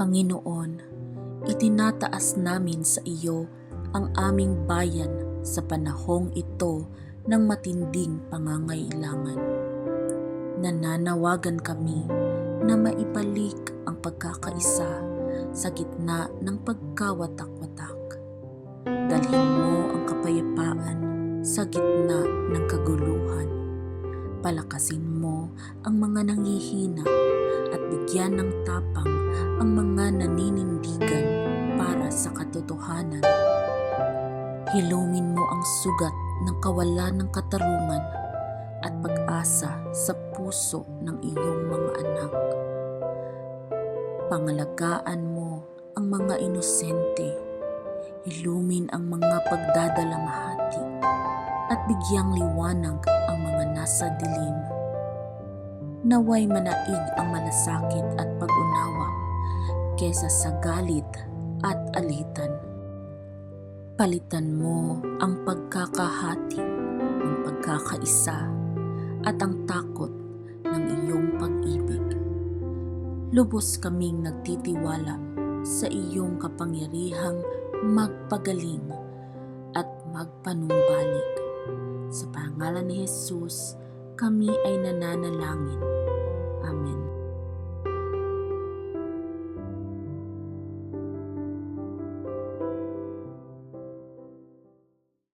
Panginoon, itinataas namin sa iyo ang aming bayan sa panahong ito ng matinding pangangailangan. Nananawagan kami na maibalik ang pagkakaisa sa gitna ng pagkawatak-watak. Dalhin mo ang kapayapaan sa gitna ng kaguluhan. Palakasin mo ang mga nanghihina at bigyan ng tapang ang mga naninindigan para sa katotohanan. Hilungin mo ang sugat ng kawalan ng katarungan at pag-asa sa puso ng iyong mga anak. Pangalagaan mo ang mga inosente. Hilumin ang mga pagdadalamahati at bigyang liwanag ang mga nasa dilim. Naway manaig ang malasakit at pag-unawa kesa sa galit at alitan. Palitan mo ang pagkakahati ng pagkakaisa at ang takot ng iyong pag-ibig. Lubos kaming nagtitiwala sa iyong kapangyarihang magpagaling at magpanumbalik. Sa pangalan ni Jesus, kami ay nananalangin.